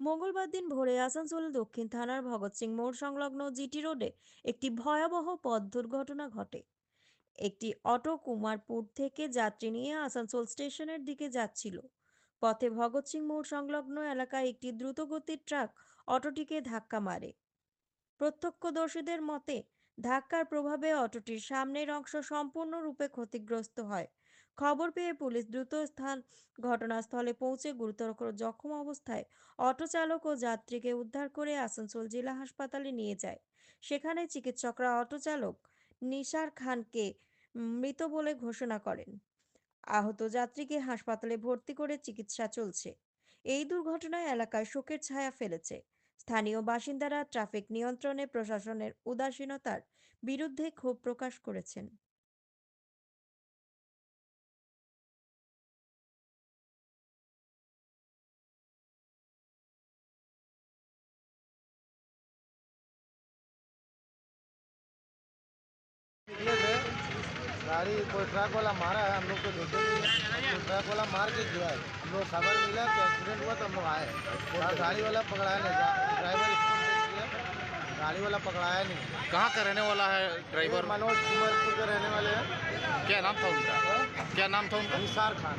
মঙ্গলবার দিন ভোরে আসানসোল, দক্ষিণ থানার ভগৎ সিং মোড় সংলগ্ন জিটি রোডে একটি ভয়াবহ পথ দুর্ঘটনা ঘটে। একটি অটো কুমারপুর থেকে যাত্রী নিয়ে আসানসোল স্টেশনের দিকে যাচ্ছিল। পথে ভগৎ সিং মোড় সংলগ্ন এলাকায় একটি দ্রুতগতির ট্রাক অটোটিকে ধাক্কা মারে। প্রত্যক্ষদর্শীদের মতে ধাক্কার প্রভাবে অটোটির সামনের অংশ সম্পূর্ণরূপে ক্ষতিগ্রস্ত হয়। খবর পেয়ে পুলিশ দ্রুত স্থান, ঘটনাস্থলে পৌঁছে গুরুতর জখম অবস্থায় অটো চালক ও যাত্রীকে উদ্ধার করে আসানসোল জেলা হাসপাতালে নিয়ে যায়। সেখানে চিকিৎসকরা অটো চালক নিসার খানকে মৃত বলে ঘোষণা করেন। আহত যাত্রীকে হাসপাতালে ভর্তি করে চিকিৎসা চলছে। এই দুর্ঘটনায় এলাকায় শোকের ছায়া ফেলেছে। স্থানীয় বাসিন্দারা ট্রাফিক নিয়ন্ত্রণে প্রশাসনের উদাসীনতার বিরুদ্ধে ক্ষোভ প্রকাশ করেছেন निकले थे गाड़ी कोई ट्रक वाला मारा है हम लोग को देखे तो ट्रक वाला मार के गिरा है। हम लोग खबर मिला कि एक्सीडेंट हुआ तो हम लोग आए। और गाड़ी वाला पकड़ाया नहीं ड्राइवर किया। गाड़ी वाला पकड़ाया नहीं। कहाँ का रहने वाला है ड्राइवर मनोज कुमारपुर के रहने वाले हैं। क्या नाम था उनका? क्या नाम था उनका? निसार खान।